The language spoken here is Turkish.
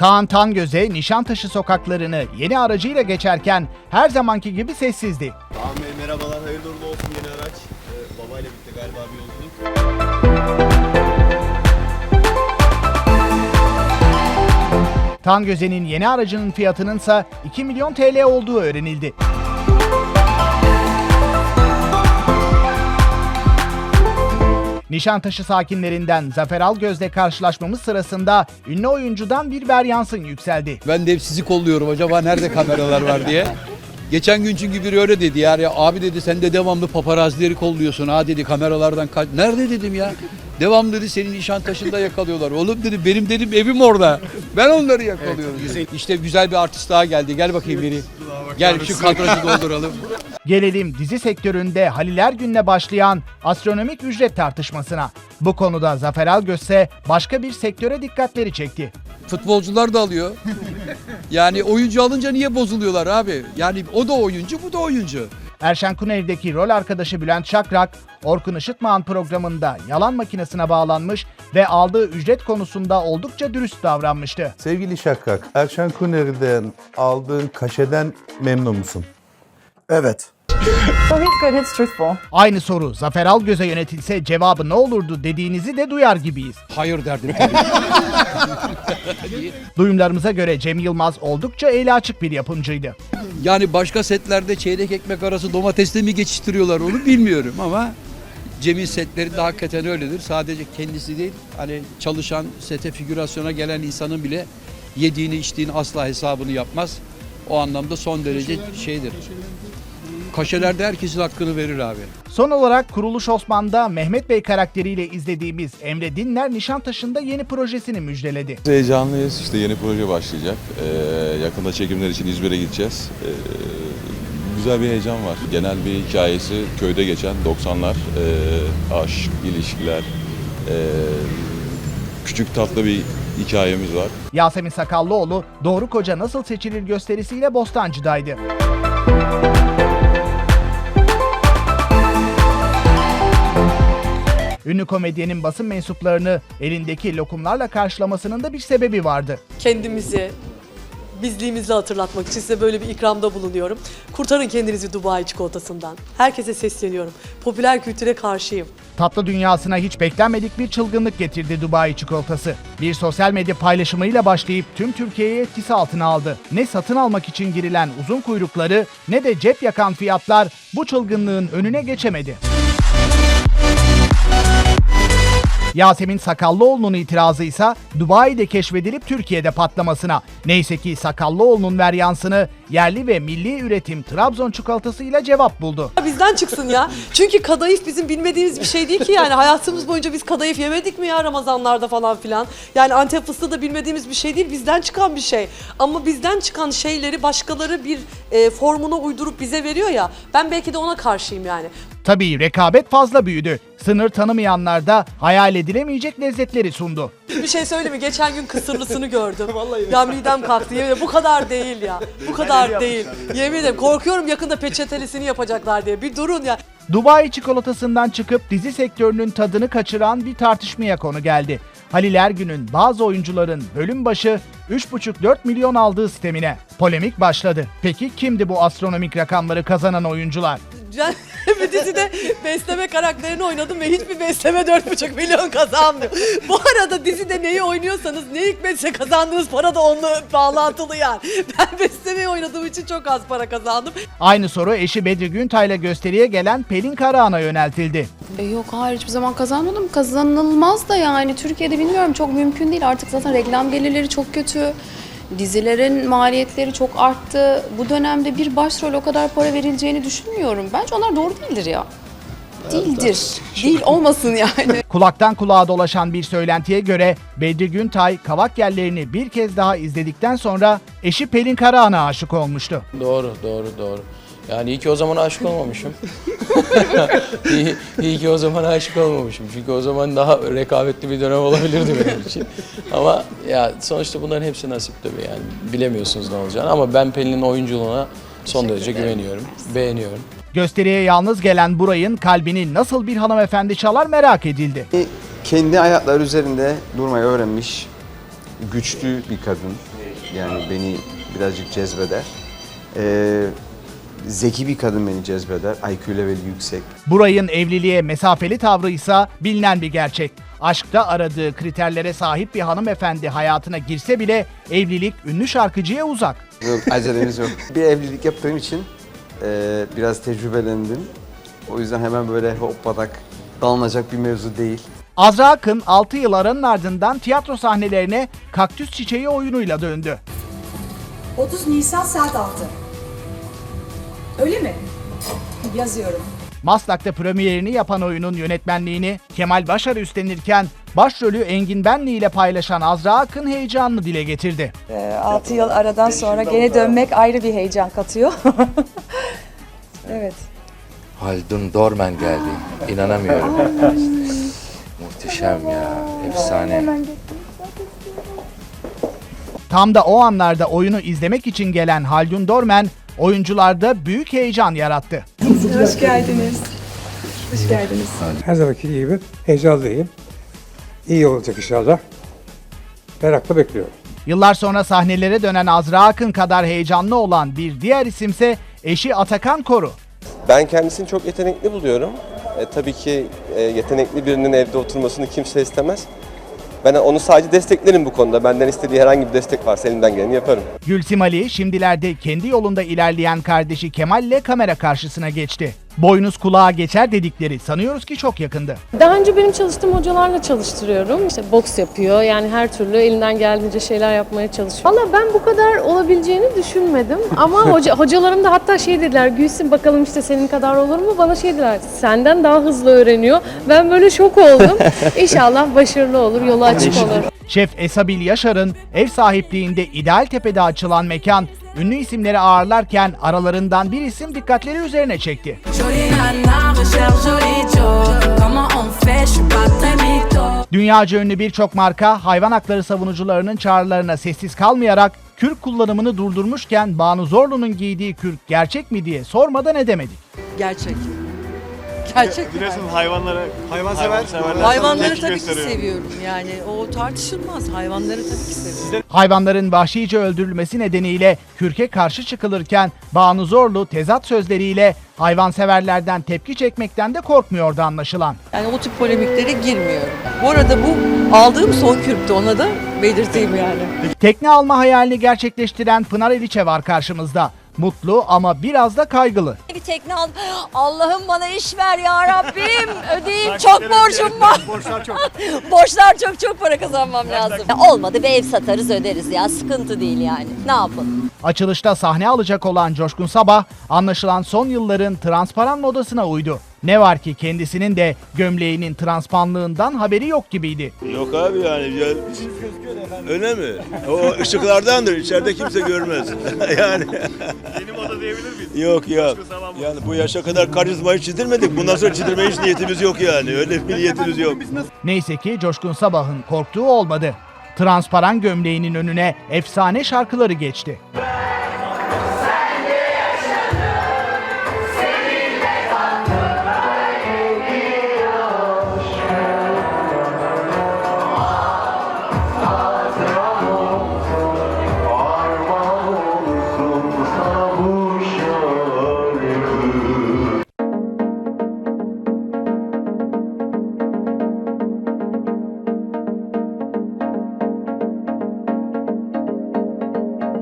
Kaan Tangöze Nişantaşı sokaklarını yeni aracıyla geçerken her zamanki gibi sessizdi. Kaan Bey merhabalar, hayırlı uğurlu olsun yeni araç. Ee, babayla birlikte galiba bir yolculuk. Tangöze'nin yeni aracının fiyatının ise 2 milyon TL olduğu öğrenildi. Nişantaşı sakinlerinden Zafer Algöz'le karşılaşmamız sırasında ünlü oyuncudan bir beryansın yükseldi. Ben de hep sizi kolluyorum acaba nerede kameralar var diye. Geçen gün çünkü biri öyle dedi yani abi dedi sen de devamlı paparazileri kolluyorsun ha dedi kameralardan kaç. Nerede dedim ya. Devam dedi senin Nişantaşı'nda yakalıyorlar. Oğlum dedi benim dedim evim orada. Ben onları yakalıyorum. dedi. İşte güzel bir artist daha geldi. Gel bakayım biri. Gel şu kadrajı dolduralım. Gelelim dizi sektöründe Halil Ergün'le başlayan astronomik ücret tartışmasına. Bu konuda Zafer Algöz ise başka bir sektöre dikkatleri çekti. Futbolcular da alıyor. Yani oyuncu alınca niye bozuluyorlar abi? Yani o da oyuncu bu da oyuncu. Erşen Kuneri'deki rol arkadaşı Bülent Şakrak, Orkun Işıtmağan programında yalan makinesine bağlanmış ve aldığı ücret konusunda oldukça dürüst davranmıştı. Sevgili Şakrak, Erşen Kuneri'den aldığın kaşeden memnun musun? Evet. So he's good, he's truthful. Aynı soru Zafer Algöz'e yönetilse cevabı ne olurdu dediğinizi de duyar gibiyiz. Hayır derdim tabii. Duyumlarımıza göre Cem Yılmaz oldukça eli açık bir yapımcıydı. Yani başka setlerde çeyrek ekmek arası domatesle mi geçiştiriyorlar onu bilmiyorum ama Cem'in setlerinde hakikaten öyledir. Sadece kendisi değil hani çalışan sete figürasyona gelen insanın bile yediğini içtiğini asla hesabını yapmaz. O anlamda son derece şeydir. Kaşelerde herkesin hakkını verir abi. Son olarak Kuruluş Osman'da Mehmet Bey karakteriyle izlediğimiz Emre Dinler Nişantaşı'nda yeni projesini müjdeledi. Heyecanlıyız. İşte yeni proje başlayacak. Ee, yakında çekimler için İzmir'e gideceğiz. Ee, güzel bir heyecan var. Genel bir hikayesi köyde geçen 90'lar. ee, aşk, ilişkiler. ee, küçük tatlı bir hikayemiz var. Yasemin Sakallıoğlu doğru koca nasıl seçilir gösterisiyle Bostancı'daydı. Ünlü komedyenin basın mensuplarını elindeki lokumlarla karşılamasının da bir sebebi vardı. kendimizi, bizliğimizi hatırlatmak için size böyle bir ikramda bulunuyorum. Kurtarın kendinizi Dubai çikolatasından. Herkese sesleniyorum. Popüler kültüre karşıyım. Tatlı dünyasına hiç beklenmedik bir çılgınlık getirdi Dubai çikolatası. Bir sosyal medya paylaşımıyla başlayıp tüm Türkiye'yi etkisi altına aldı. Ne satın almak için girilen uzun kuyrukları ne de cep yakan fiyatlar bu çılgınlığın önüne geçemedi. Yasemin Sakallıoğlu'nun itirazı ise Dubai'de keşfedilip Türkiye'de patlamasına. Neyse ki Sakallıoğlu'nun veryansını yerli ve milli üretim Trabzon çikolatasıyla cevap buldu. Bizden çıksın ya. Çünkü kadayıf bizim bilmediğimiz bir şey değil ki yani. Hayatımız boyunca biz kadayıf yemedik mi ya Ramazanlarda falan filan. Yani Antep fıstığı da bilmediğimiz bir şey değil. Bizden çıkan bir şey. Ama bizden çıkan şeyleri başkaları bir e, formuna uydurup bize veriyor ya. Ben belki de ona karşıyım yani. Tabii rekabet fazla büyüdü. Sınır tanımayanlar da hayal edilemeyecek lezzetleri sundu. Bir şey söyleyeyim mi? Geçen gün kısırlısını gördüm. ya midem kalktı. Yemin ederim bu kadar değil ya. Bu kadar değil. Yemin ederim korkuyorum yakında peçetelisini yapacaklar diye. Bir durun ya. Dubai çikolatasından çıkıp dizi sektörünün tadını kaçıran bir tartışmaya konu geldi. Halil Ergün'ün bazı oyuncuların bölüm başı 3,5-4 milyon aldığı sistemine polemik başladı. Peki kimdi bu astronomik rakamları kazanan oyuncular? Bir dizide besleme karakterini oynadım ve hiçbir besleme 4,5 milyon kazanmıyor. Bu arada dizide neyi oynuyorsanız ne hikmetse kazandığınız para da onunla bağlantılı yani. Ben beslemeyi oynadığım için çok az para kazandım. Aynı soru eşi Bedri Güntay'la gösteriye gelen Pelin Karahan'a yöneltildi. E, yok hayır hiçbir zaman kazanmadım. Kazanılmaz da yani Türkiye'de bilmiyorum çok mümkün değil. Artık zaten reklam gelirleri çok kötü. Dizilerin maliyetleri çok arttı. Bu dönemde bir başrol o kadar para verileceğini düşünmüyorum. Bence onlar doğru değildir ya. Değildir. Değil olmasın yani. Kulaktan kulağa dolaşan bir söylentiye göre Bedri Güntay kavak yerlerini bir kez daha izledikten sonra eşi Pelin Karahan'a aşık olmuştu. Doğru, doğru, doğru. Yani iyi ki o zaman aşık olmamışım. iyi, iyi ki o zaman aşık olmamışım. Çünkü o zaman daha rekabetli bir dönem olabilirdi benim için. Ama ya sonuçta bunların hepsi nasip tabii yani. Bilemiyorsunuz ne olacağını ama ben Pelin'in oyunculuğuna son derece güveniyorum, beğeniyorum. Gösteriye yalnız gelen Buray'ın kalbini nasıl bir hanımefendi çalar merak edildi. Kendi ayakları üzerinde durmayı öğrenmiş güçlü bir kadın. yani beni birazcık cezbeder. Ee, zeki bir kadın beni cezbeder. IQ leveli yüksek. Buray'ın evliliğe mesafeli tavrı ise bilinen bir gerçek. Aşkta aradığı kriterlere sahip bir hanımefendi hayatına girse bile evlilik ünlü şarkıcıya uzak. Yok, acelemiz yok. bir evlilik yaptığım için e, biraz tecrübelendim. O yüzden hemen böyle hoppadak dalınacak bir mevzu değil. Azra Akın 6 yıl aranın ardından tiyatro sahnelerine Kaktüs Çiçeği oyunuyla döndü. 30 Nisan saat 6. Öyle mi? Yazıyorum. Maslak'ta premierini yapan oyunun yönetmenliğini Kemal Başar üstlenirken başrolü Engin Benli ile paylaşan Azra Akın heyecanını dile getirdi. 6 yıl aradan sonra gene dönmek ayrı bir heyecan katıyor. evet. Haldun Dorman geldi. İnanamıyorum. Muhteşem ya. Efsane. Tam da o anlarda oyunu izlemek için gelen Haldun Dorman oyuncularda büyük heyecan yarattı. Hoş geldiniz. Hoş geldiniz. Her zamanki gibi heyecanlıyım. İyi olacak inşallah. Merakla bekliyorum. Yıllar sonra sahnelere dönen Azra Akın kadar heyecanlı olan bir diğer isimse eşi Atakan Koru. Ben kendisini çok yetenekli buluyorum. E, tabii ki e, yetenekli birinin evde oturmasını kimse istemez. Ben onu sadece desteklerim bu konuda. Benden istediği herhangi bir destek varsa elimden geleni yaparım. Gülsim Ali şimdilerde kendi yolunda ilerleyen kardeşi Kemal ile kamera karşısına geçti. Boynuz kulağa geçer dedikleri sanıyoruz ki çok yakındı. Daha önce benim çalıştığım hocalarla çalıştırıyorum. İşte boks yapıyor. Yani her türlü elinden geldiğince şeyler yapmaya çalışıyor. Valla ben bu kadar olabileceğini düşünmedim. Ama hoca, hocalarım da hatta şey dediler. Gülsün bakalım işte senin kadar olur mu? Bana şey dediler. Senden daha hızlı öğreniyor. Ben böyle şok oldum. İnşallah başarılı olur. Yolu açık olur. Şef Esabil Yaşar'ın ev sahipliğinde İdealtepe'de açılan mekan ünlü isimleri ağırlarken aralarından bir isim dikkatleri üzerine çekti. Dünyaca ünlü birçok marka hayvan hakları savunucularının çağrılarına sessiz kalmayarak kürk kullanımını durdurmuşken Banu Zorlu'nun giydiği kürk gerçek mi diye sormadan edemedik. Gerçek. Gerçek. Biliyorsunuz hayvanlara, hayvansever, Hayvanları tabii ki seviyorum. Yani o tartışılmaz. Hayvanları tabii ki seviyorum. Hayvanların vahşice öldürülmesi nedeniyle kürke karşı çıkılırken Banu Zorlu tezat sözleriyle hayvanseverlerden tepki çekmekten de korkmuyordu anlaşılan. Yani o tip polemiklere girmiyorum. Bu arada bu aldığım son kürktü ona da belirteyim yani. Tekne alma hayalini gerçekleştiren Pınar Eliçe var karşımızda. Mutlu ama biraz da kaygılı. Bir tekne al. Allah'ım bana iş ver ya Rabbim. Ödeyeyim çok borcum var. Borçlar çok. Borçlar çok çok para kazanmam lazım. olmadı bir ev satarız öderiz ya. Sıkıntı değil yani. Ne yapalım? Açılışta sahne alacak olan Coşkun Sabah anlaşılan son yılların transparan modasına uydu. Ne var ki kendisinin de gömleğinin transpanlığından haberi yok gibiydi. Yok abi yani. Öyle mi? O ışıklardandır. İçeride kimse görmez. yani. Yeni moda diyebilir miyiz? Yok yok. Yani bu yaşa kadar karizmayı çizdirmedik. Bundan sonra çizdirmeye hiç niyetimiz yok yani. Öyle bir niyetimiz yok. Neyse ki Coşkun Sabah'ın korktuğu olmadı. Transparan gömleğinin önüne efsane şarkıları geçti.